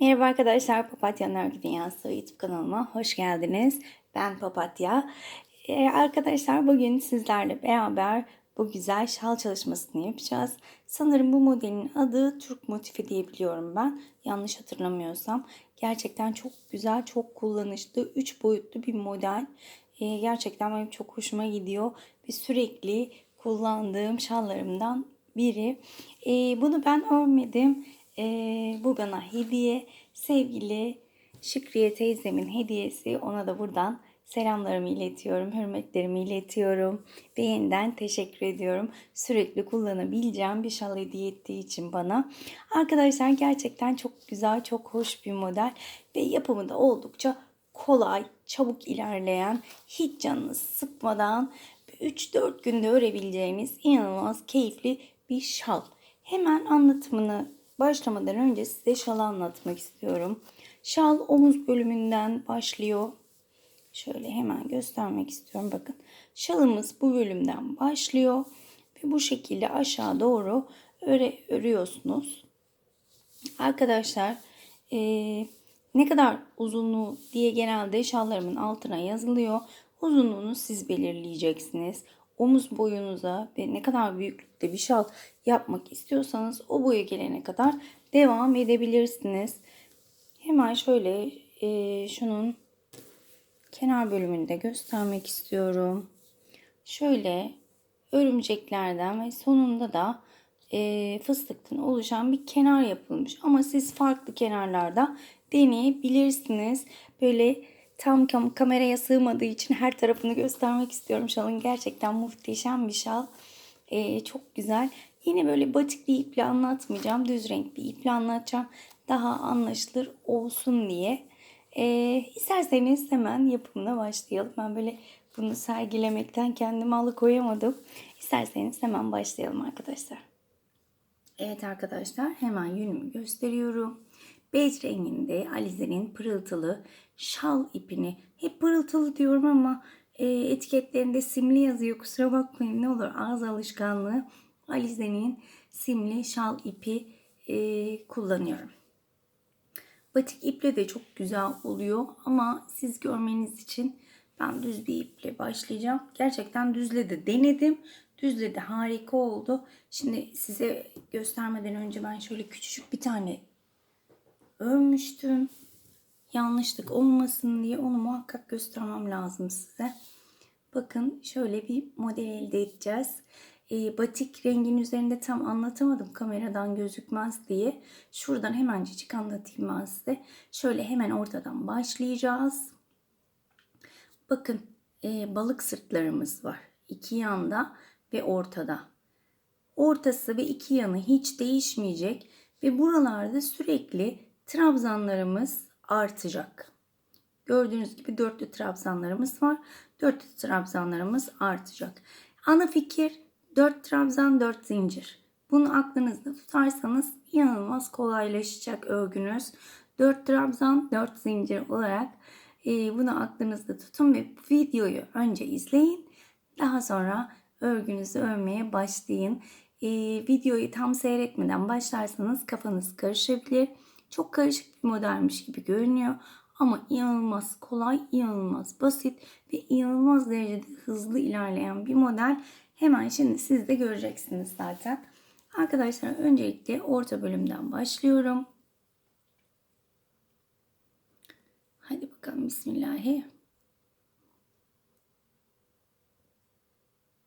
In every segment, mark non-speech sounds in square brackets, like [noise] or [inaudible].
Merhaba arkadaşlar, Papatya'nın Örgü Dünyası YouTube kanalıma hoş geldiniz. Ben Papatya. Ee, arkadaşlar bugün sizlerle beraber bu güzel şal çalışmasını yapacağız. Sanırım bu modelin adı Türk motifi diye biliyorum ben. Yanlış hatırlamıyorsam. Gerçekten çok güzel, çok kullanışlı, 3 boyutlu bir model. Ee, gerçekten benim çok hoşuma gidiyor. Ve sürekli kullandığım şallarımdan biri. Ee, bunu ben örmedim. Ee, bu bana hediye. Sevgili Şükriye teyzemin hediyesi. Ona da buradan selamlarımı iletiyorum, hürmetlerimi iletiyorum. Ve yeniden teşekkür ediyorum. Sürekli kullanabileceğim bir şal hediye ettiği için bana. Arkadaşlar gerçekten çok güzel, çok hoş bir model. Ve yapımı da oldukça kolay, çabuk ilerleyen, hiç canını sıkmadan 3-4 günde örebileceğiniz inanılmaz keyifli bir şal. Hemen anlatımını başlamadan önce size şalı anlatmak istiyorum. Şal omuz bölümünden başlıyor. Şöyle hemen göstermek istiyorum. Bakın şalımız bu bölümden başlıyor. Ve bu şekilde aşağı doğru öre, örüyorsunuz. Arkadaşlar ee, ne kadar uzunluğu diye genelde şallarımın altına yazılıyor. Uzunluğunu siz belirleyeceksiniz. Omuz boyunuza ve ne kadar büyüklükte bir şal yapmak istiyorsanız o boya gelene kadar devam edebilirsiniz. Hemen şöyle e, şunun kenar bölümünde göstermek istiyorum. Şöyle örümceklerden ve sonunda da e, fıstıktan oluşan bir kenar yapılmış. Ama siz farklı kenarlarda deneyebilirsiniz. Böyle tam kam kameraya sığmadığı için her tarafını göstermek istiyorum. Şalın gerçekten muhteşem bir şal. E, çok güzel. Yine böyle batik bir iple anlatmayacağım. Düz renk bir iple anlatacağım. Daha anlaşılır olsun diye. E, isterseniz hemen yapımına başlayalım. Ben böyle bunu sergilemekten kendimi alıkoyamadım. İsterseniz hemen başlayalım arkadaşlar. Evet arkadaşlar hemen yünümü gösteriyorum. Bej renginde Alize'nin pırıltılı şal ipini. Hep pırıltılı diyorum ama e, etiketlerinde simli yazıyor. Kusura bakmayın ne olur ağız alışkanlığı. Alize'nin simli şal ipi e, kullanıyorum. Batik iple de çok güzel oluyor ama siz görmeniz için ben düz bir iple başlayacağım. Gerçekten düzle de denedim. Düzle de harika oldu. Şimdi size göstermeden önce ben şöyle küçücük bir tane örmüştüm. Yanlışlık olmasın diye onu muhakkak göstermem lazım size. Bakın şöyle bir model elde edeceğiz. E, batik rengin üzerinde tam anlatamadım kameradan gözükmez diye. Şuradan hemencik anlatayım ben size. Şöyle hemen ortadan başlayacağız. Bakın e, balık sırtlarımız var. İki yanda ve ortada. Ortası ve iki yanı hiç değişmeyecek ve buralarda sürekli trabzanlarımız artacak. Gördüğünüz gibi dörtlü trabzanlarımız var. Dörtlü trabzanlarımız artacak. Ana fikir 4 trabzan 4 zincir. Bunu aklınızda tutarsanız inanılmaz kolaylaşacak örgünüz. 4 trabzan 4 zincir olarak e, bunu aklınızda tutun ve videoyu önce izleyin. Daha sonra örgünüzü örmeye başlayın. E, videoyu tam seyretmeden başlarsanız kafanız karışabilir. Çok karışık bir modelmiş gibi görünüyor. Ama inanılmaz kolay, inanılmaz basit ve inanılmaz derecede hızlı ilerleyen bir model. Hemen şimdi siz de göreceksiniz zaten. Arkadaşlar öncelikle orta bölümden başlıyorum. Hadi bakalım Bismillahi.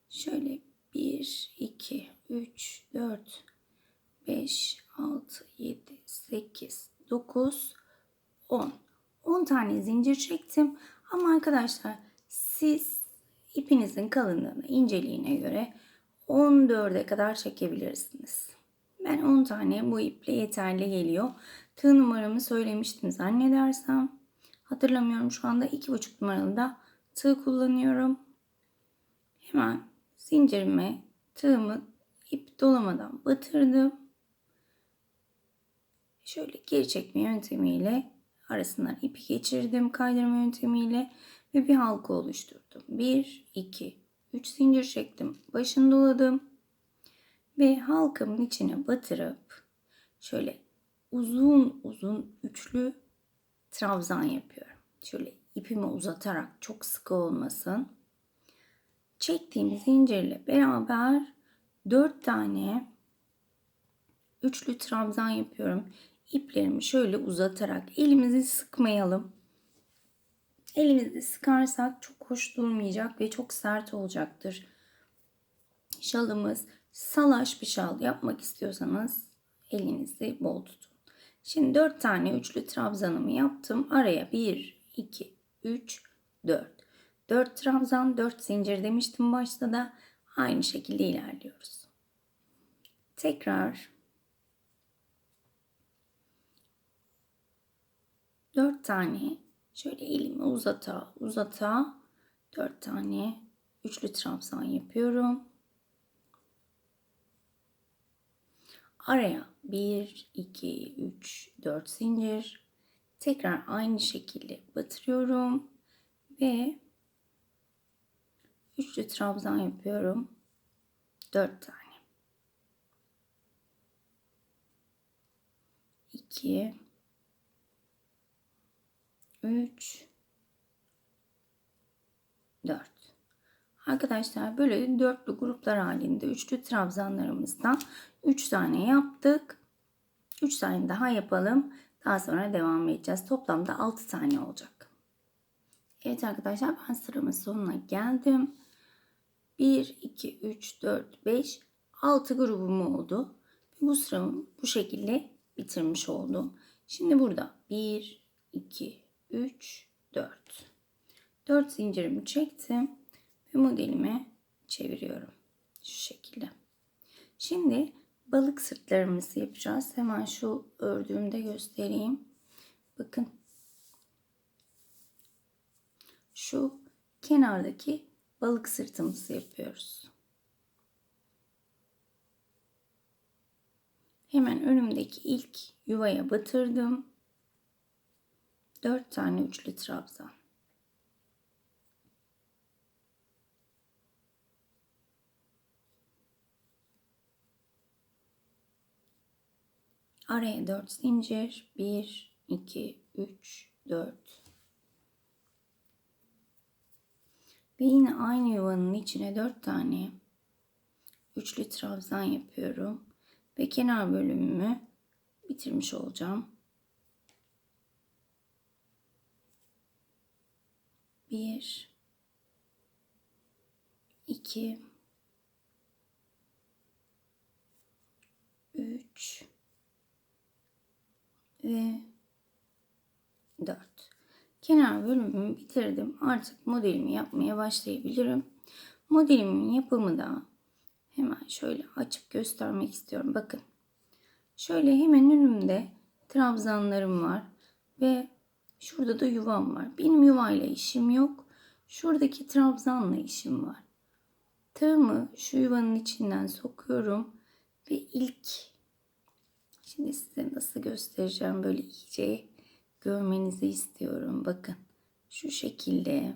Şöyle 1, 2, 3, 4, 5, 6, 7, 8, 9, 10. 10 tane zincir çektim. Ama arkadaşlar siz ipinizin kalınlığına, inceliğine göre 14'e kadar çekebilirsiniz. Ben 10 tane bu iple yeterli geliyor. Tığ numaramı söylemiştim zannedersem. Hatırlamıyorum şu anda 2,5 numaralı da tığ kullanıyorum. Hemen zincirime tığımı ip dolamadan batırdım. Şöyle geri çekme yöntemiyle arasından ipi geçirdim kaydırma yöntemiyle ve bir halka oluşturdum. 1, 2, 3 zincir çektim. Başını doladım. Ve halkamın içine batırıp şöyle uzun uzun üçlü trabzan yapıyorum. Şöyle ipimi uzatarak çok sıkı olmasın. Çektiğim zincirle beraber 4 tane üçlü trabzan yapıyorum. İplerimi şöyle uzatarak elimizi sıkmayalım. Elimizi sıkarsak çok hoş durmayacak ve çok sert olacaktır. Şalımız salaş bir şal yapmak istiyorsanız elinizi bol tutun. Şimdi 4 tane üçlü trabzanımı yaptım. Araya 1, 2, 3, 4. 4 trabzan, 4 zincir demiştim başta da. Aynı şekilde ilerliyoruz. Tekrar 4 tane şöyle elimi uzata uzata 4 tane üçlü trabzan yapıyorum. Araya 1, 2, 3, 4 zincir. Tekrar aynı şekilde batırıyorum. Ve üçlü trabzan yapıyorum. 4 tane. 2 3 4 Arkadaşlar böyle dörtlü gruplar halinde üçlü trabzanlarımızdan 3 tane yaptık. 3 tane daha yapalım. Daha sonra devam edeceğiz. Toplamda 6 tane olacak. Evet arkadaşlar ben sıramın sonuna geldim. 1, 2, 3, 4, 5, 6 grubum oldu. Bu sıramı bu şekilde bitirmiş oldum. Şimdi burada 1, 2, 3, 4. 4 zincirimi çektim ve modelimi çeviriyorum. Şu şekilde. Şimdi balık sırtlarımızı yapacağız. Hemen şu ördüğümde göstereyim. Bakın. Şu kenardaki balık sırtımızı yapıyoruz. Hemen önümdeki ilk yuvaya batırdım. 4 tane üçlü trabzan. Araya 4 zincir. 1, 2, 3, 4. Ve yine aynı yuvanın içine 4 tane üçlü trabzan yapıyorum. Ve kenar bölümümü bitirmiş olacağım. 1 2 3 ve 4. Kenar bölümümü bitirdim. Artık modelimi yapmaya başlayabilirim. Modelimin yapımı da hemen şöyle açıp göstermek istiyorum. Bakın. Şöyle hemen önümde trabzanlarım var ve şurada da yuvam var. Benim yuvayla işim yok. Şuradaki trabzanla işim var. Tığımı şu yuvanın içinden sokuyorum ve ilk Şimdi size nasıl göstereceğim böyle iyice görmenizi istiyorum. Bakın şu şekilde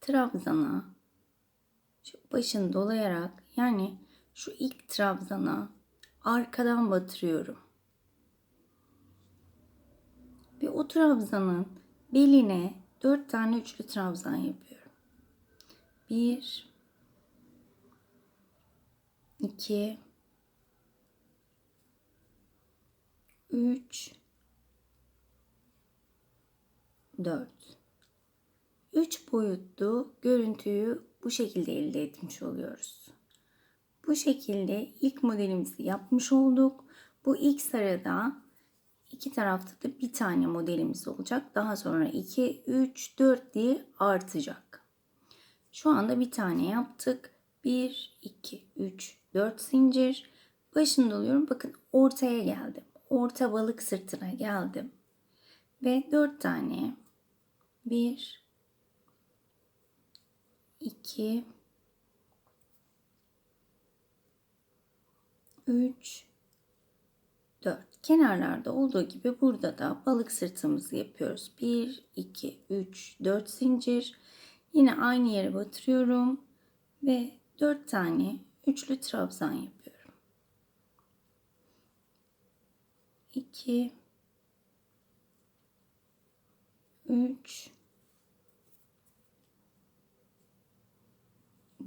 trabzana şu başını dolayarak yani şu ilk trabzana arkadan batırıyorum. Ve o trabzanın beline dört tane üçlü trabzan yapıyorum. Bir, iki, 3 4 3 boyutlu görüntüyü bu şekilde elde etmiş oluyoruz. Bu şekilde ilk modelimizi yapmış olduk. Bu ilk sırada iki tarafta da bir tane modelimiz olacak. Daha sonra 2, 3, 4 diye artacak. Şu anda bir tane yaptık. 1, 2, 3, 4 zincir. Başını doluyorum. Bakın ortaya geldim orta balık sırtına geldim. Ve dört tane bir iki üç dört kenarlarda olduğu gibi burada da balık sırtımızı yapıyoruz. Bir iki üç dört zincir. Yine aynı yere batırıyorum ve dört tane üçlü trabzan yapıyorum. 2 3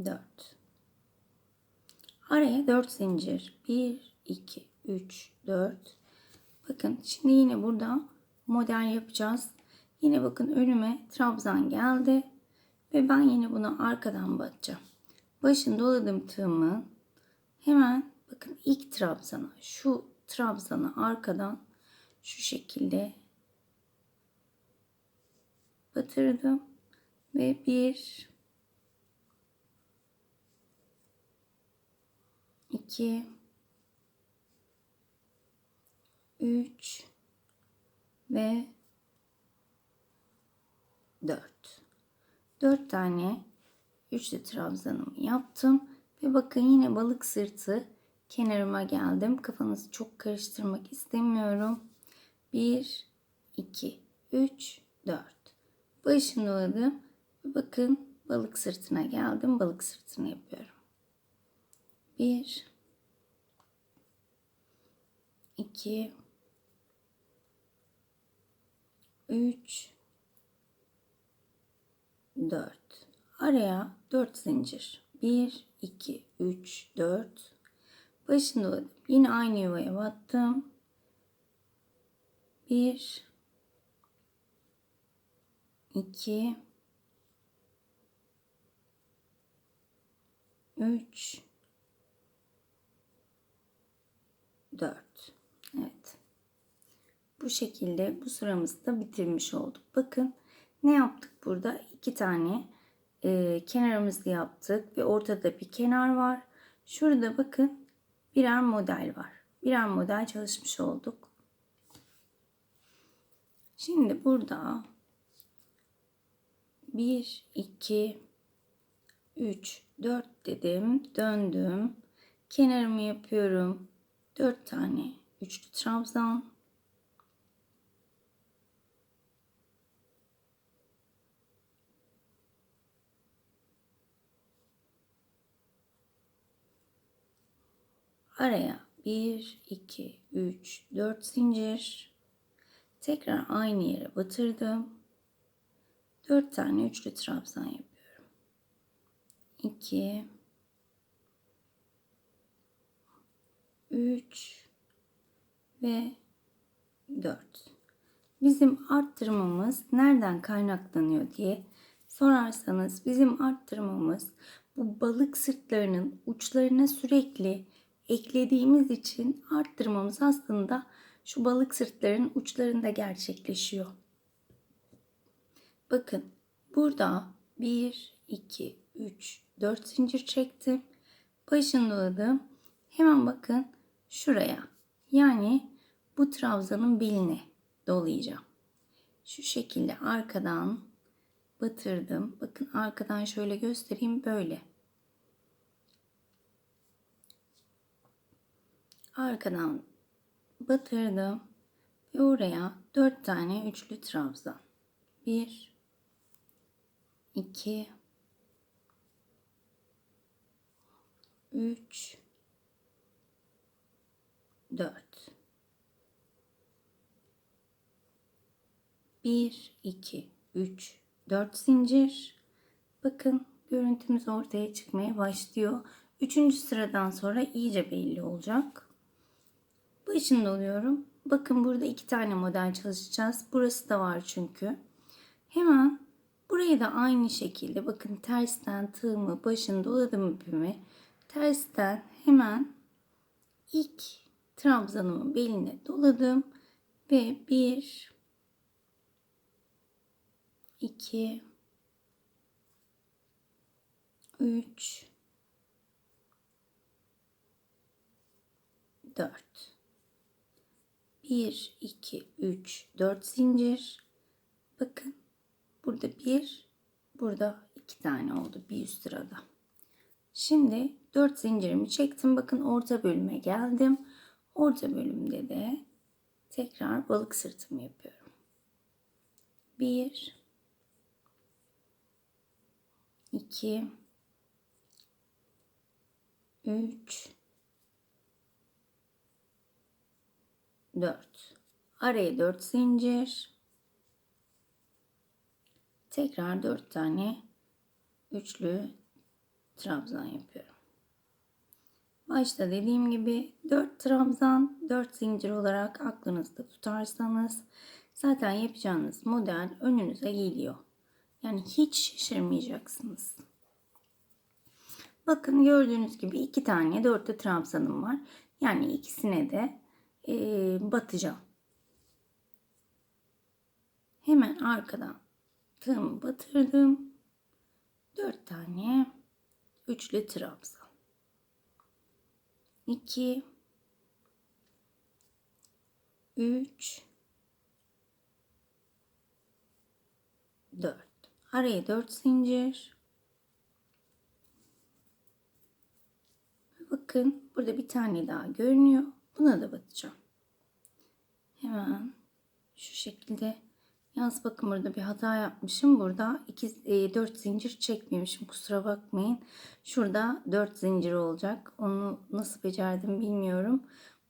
4 Araya 4 zincir. 1 2 3 4 Bakın şimdi yine burada model yapacağız. Yine bakın önüme trabzan geldi. Ve ben yine bunu arkadan batacağım. Başını doladım tığımı. Hemen bakın ilk trabzana şu trabzanı arkadan şu şekilde batırdım. Ve bir iki 3 ve 4. 4 tane üçlü trabzanımı yaptım ve bakın yine balık sırtı kenarıma geldim. Kafanızı çok karıştırmak istemiyorum. 1 2 3 4. Başını doladım. Bakın balık sırtına geldim. Balık sırtını yapıyorum. 1 2 3 4 araya 4 zincir. 1 2 3 4 başını yine aynı yuvaya battım. 1 2 3 4 Evet bu şekilde bu sıramızı da bitirmiş olduk. Bakın ne yaptık burada? İki tane e, kenarımızı yaptık ve ortada bir kenar var. Şurada bakın birer model var. Birer model çalışmış olduk. Şimdi burada 1, 2, 3, 4 dedim. Döndüm. Kenarımı yapıyorum. 4 tane üçlü trabzan. Araya 1, 2, 3, 4 zincir. Tekrar aynı yere batırdım. 4 tane üçlü trabzan yapıyorum. 2 3 ve 4. Bizim arttırmamız nereden kaynaklanıyor diye sorarsanız bizim arttırmamız bu balık sırtlarının uçlarına sürekli eklediğimiz için arttırmamız aslında şu balık sırtlarının uçlarında gerçekleşiyor. Bakın burada 1, 2, 3, 4 zincir çektim. Başını doladım. Hemen bakın şuraya yani bu trabzanın beline dolayacağım. Şu şekilde arkadan batırdım. Bakın arkadan şöyle göstereyim böyle. Arkadan batırdım ve oraya 4 tane üçlü trabzan. 1 2 3 4 1 2 3 4 zincir bakın görüntümüz ortaya çıkmaya başlıyor. Üçüncü sıradan sonra iyice belli olacak. Başını doluyorum. Bakın burada iki tane model çalışacağız. Burası da var çünkü. Hemen burayı da aynı şekilde bakın tersten tığımı başını doladım ipimi. Tersten hemen ilk trabzanımı beline doladım ve bir iki üç dört bir iki üç dört zincir. Bakın burada bir burada iki tane oldu bir üst sırada. Şimdi dört zincirimi çektim. Bakın orta bölüme geldim. Orta bölümde de tekrar balık sırtımı yapıyorum. 1 2 3 4. Araya 4 zincir. Tekrar 4 tane üçlü trabzan yapıyorum. Başta dediğim gibi 4 trabzan, 4 zincir olarak aklınızda tutarsanız zaten yapacağınız model önünüze geliyor. Yani hiç şaşırmayacaksınız. Bakın gördüğünüz gibi iki tane dörtlü trabzanım var. Yani ikisine de e, batacağım. Hemen arkadan tığımı batırdım. Dört tane üçlü trabzan. 2 3 4 araya 4 zincir bakın burada bir tane daha görünüyor buna da batacağım hemen şu şekilde. Yalnız bakın burada bir hata yapmışım. Burada 2 4 zincir çekmemişim. Kusura bakmayın. Şurada 4 zincir olacak. Onu nasıl becerdim bilmiyorum.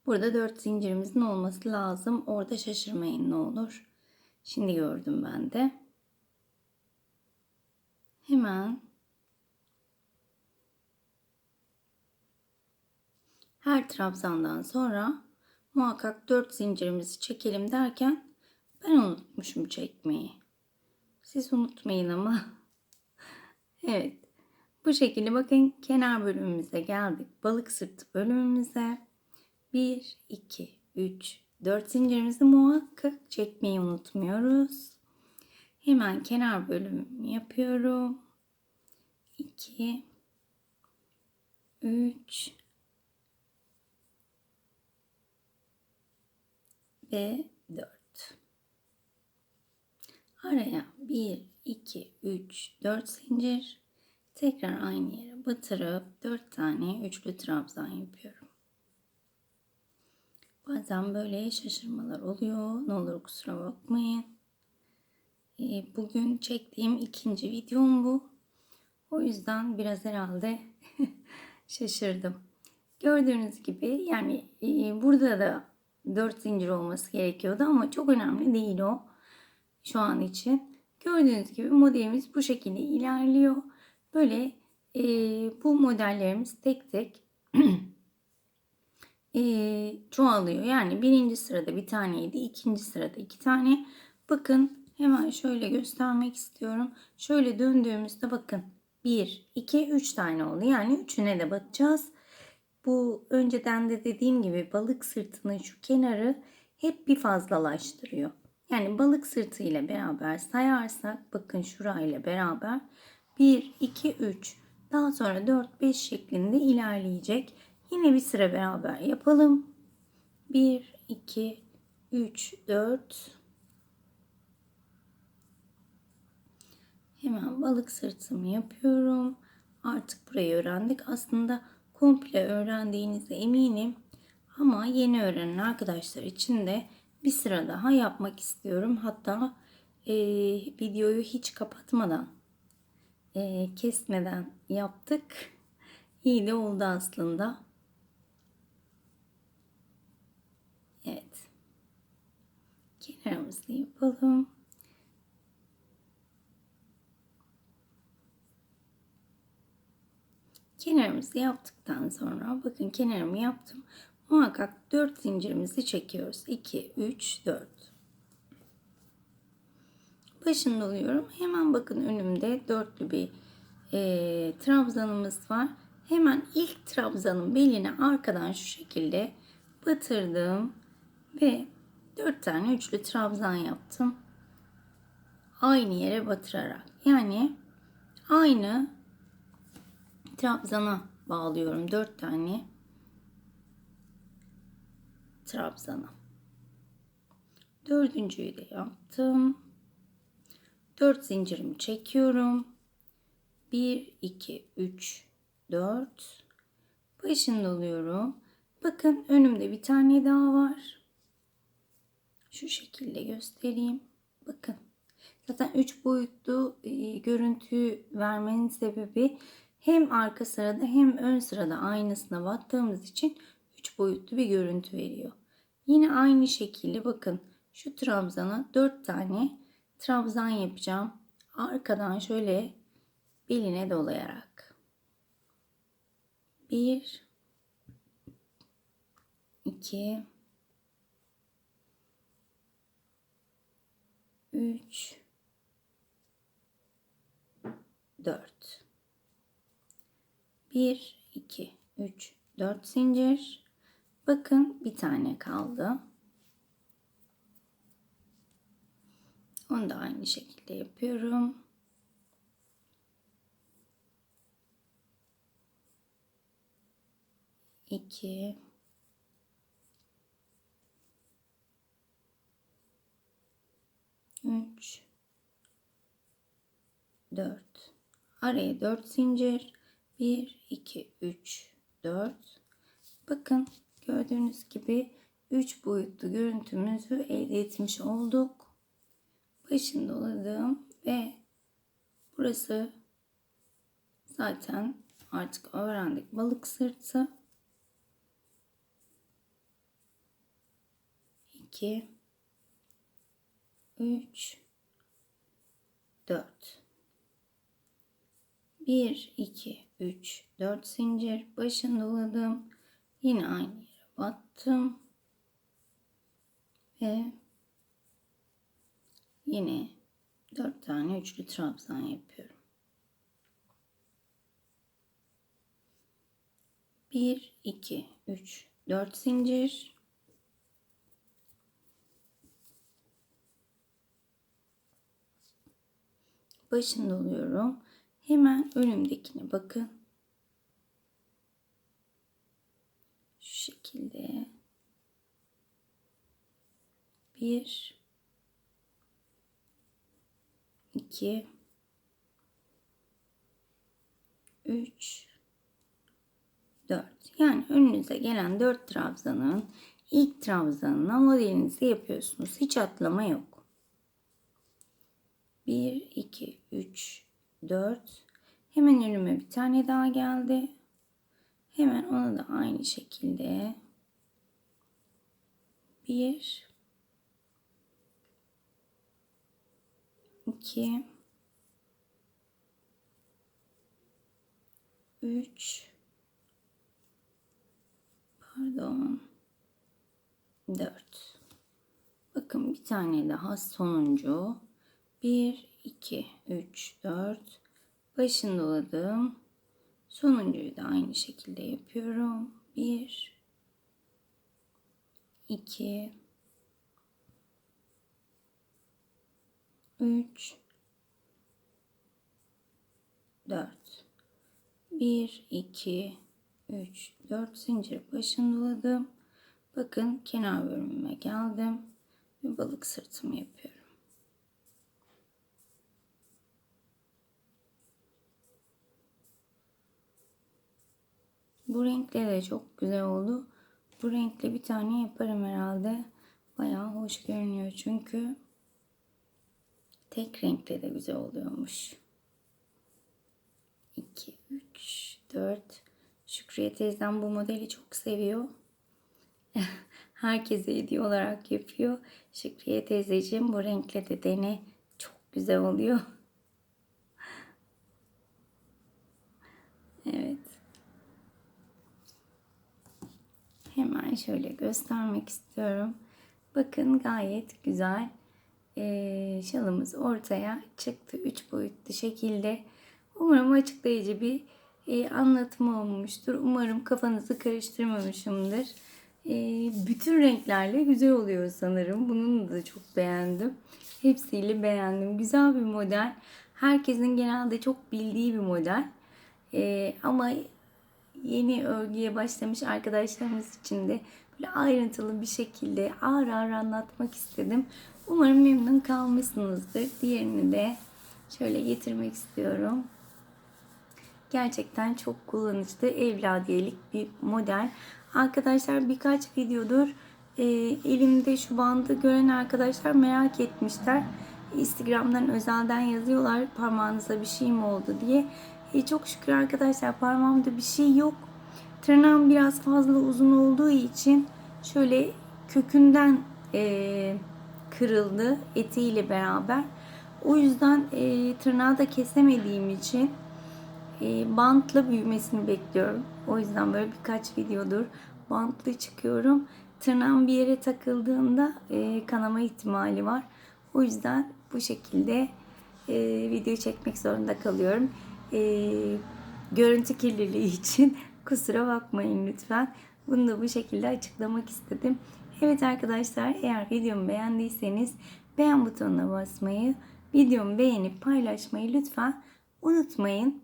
Burada 4 zincirimizin olması lazım. Orada şaşırmayın ne olur. Şimdi gördüm ben de. Hemen her trabzandan sonra muhakkak 4 zincirimizi çekelim derken ben unutmuşum çekmeyi. Siz unutmayın ama. [laughs] evet. Bu şekilde bakın kenar bölümümüze geldik. Balık sırtı bölümümüze. 1, 2, 3, 4 zincirimizi muhakkak çekmeyi unutmuyoruz. Hemen kenar bölümümü yapıyorum. 2 3 ve 4. Araya 1 2 3 4 zincir tekrar aynı yere batırıp 4 tane üçlü trabzan yapıyorum. Bazen böyle şaşırmalar oluyor. Ne olur kusura bakmayın. Ee, bugün çektiğim ikinci videom bu. O yüzden biraz herhalde [laughs] şaşırdım. Gördüğünüz gibi yani e, burada da 4 zincir olması gerekiyordu ama çok önemli değil o şu an için. Gördüğünüz gibi modelimiz bu şekilde ilerliyor. Böyle e, bu modellerimiz tek tek [clears throat] e, çoğalıyor. Yani birinci sırada bir taneydi. ikinci sırada iki tane. Bakın hemen şöyle göstermek istiyorum. Şöyle döndüğümüzde bakın 1, 2, 3 tane oldu. Yani üçüne de batacağız. Bu önceden de dediğim gibi balık sırtının şu kenarı hep bir fazlalaştırıyor. Yani balık sırtı ile beraber sayarsak bakın şurayla beraber 1, 2, 3 daha sonra 4, 5 şeklinde ilerleyecek. Yine bir sıra beraber yapalım. 1, 2, 3, 4 Hemen balık sırtımı yapıyorum. Artık burayı öğrendik. Aslında komple öğrendiğinize eminim. Ama yeni öğrenen arkadaşlar için de bir sıra daha yapmak istiyorum. Hatta e, videoyu hiç kapatmadan, e, kesmeden yaptık. İyi de oldu aslında. Evet. Kenarımızı yapalım. Kenarımızı yaptıktan sonra bakın kenarımı yaptım. Muhakkak 4 zincirimizi çekiyoruz. 2, 3, 4. Başında oluyorum. Hemen bakın önümde dörtlü bir e, trabzanımız var. Hemen ilk trabzanın beline arkadan şu şekilde batırdım ve 4 tane üçlü trabzan yaptım. Aynı yere batırarak. Yani aynı trabzana bağlıyorum. 4 tane trabzana. Dördüncüyü de yaptım. 4 zincirimi çekiyorum. 1 2 3 4 başında oluyorum. Bakın önümde bir tane daha var. Şu şekilde göstereyim. Bakın. Zaten 3 boyutlu e, görüntü vermenin sebebi hem arka sırada hem ön sırada aynısına battığımız için 3 boyutlu bir görüntü veriyor. Yine aynı şekilde bakın şu trabzana 4 tane trabzan yapacağım. Arkadan şöyle beline dolayarak. 1 2 3 4 1 2 3 4 zincir. Bakın bir tane kaldı. Onu da aynı şekilde yapıyorum. İki. Üç. 4 araya 4 zincir 1 2 3 4 bakın gördüğünüz gibi 3 boyutlu görüntümüzü elde etmiş olduk. Başını doladım ve burası zaten artık öğrendik balık sırtı. 2 3 4 1 2 3 4 zincir başını doladım yine aynı yere battım. Ve yine 4 tane üçlü trabzan yapıyorum. 1 2 3 4 zincir. Başını doluyorum. Hemen önümdekine bakın. Şu şekilde. Bir, iki, üç, dört. Yani önünüze gelen dört trabzanın ilk trabzanına modelinizi yapıyorsunuz. Hiç atlama yok. 1, 2, 3, 4. Hemen önüme bir tane daha geldi. Hemen onu da aynı şekilde 1 2 3 pardon 4 bakın bir tane daha sonuncu 1 2 3 4 başını doladım. Sonuncuyu da aynı şekilde yapıyorum. 1 2 3 4 1 2 3 4 zincir başını doladım. Bakın kenar bölümüme geldim ve balık sırtımı yapıyorum. Bu renkle de çok güzel oldu. Bu renkle bir tane yaparım herhalde. Bayağı hoş görünüyor çünkü. Tek renkle de güzel oluyormuş. 2, 3, 4. Şükriye teyzem bu modeli çok seviyor. [laughs] Herkese hediye olarak yapıyor. Şükriye teyzeciğim bu renkle de dene. Çok güzel oluyor. Evet. Hemen şöyle göstermek istiyorum. Bakın gayet güzel ee, şalımız ortaya çıktı. Üç boyutlu şekilde. Umarım açıklayıcı bir e, anlatım olmuştur. Umarım kafanızı karıştırmamışımdır. E, bütün renklerle güzel oluyor sanırım. Bunun da çok beğendim. Hepsiyle beğendim. Güzel bir model. Herkesin genelde çok bildiği bir model. E, ama yeni örgüye başlamış arkadaşlarımız için de böyle ayrıntılı bir şekilde ağır ağır anlatmak istedim. Umarım memnun kalmışsınızdır. Diğerini de şöyle getirmek istiyorum. Gerçekten çok kullanışlı evladiyelik bir model. Arkadaşlar birkaç videodur e, elimde şu bandı gören arkadaşlar merak etmişler. Instagram'dan özelden yazıyorlar parmağınıza bir şey mi oldu diye. E, çok şükür arkadaşlar parmağımda bir şey yok. Tırnağım biraz fazla uzun olduğu için şöyle kökünden e, kırıldı etiyle beraber. O yüzden e, tırnağı da kesemediğim için e, bantla büyümesini bekliyorum. O yüzden böyle birkaç videodur bantlı çıkıyorum. Tırnağım bir yere takıldığında e, kanama ihtimali var. O yüzden bu şekilde e, video çekmek zorunda kalıyorum. E, görüntü kirliliği [laughs] için kusura bakmayın lütfen. Bunu da bu şekilde açıklamak istedim. Evet arkadaşlar eğer videomu beğendiyseniz beğen butonuna basmayı, videomu beğenip paylaşmayı lütfen unutmayın.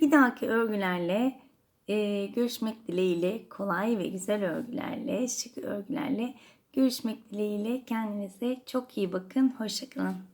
Bir dahaki örgülerle e, görüşmek dileğiyle kolay ve güzel örgülerle, şık örgülerle görüşmek dileğiyle kendinize çok iyi bakın. Hoşçakalın.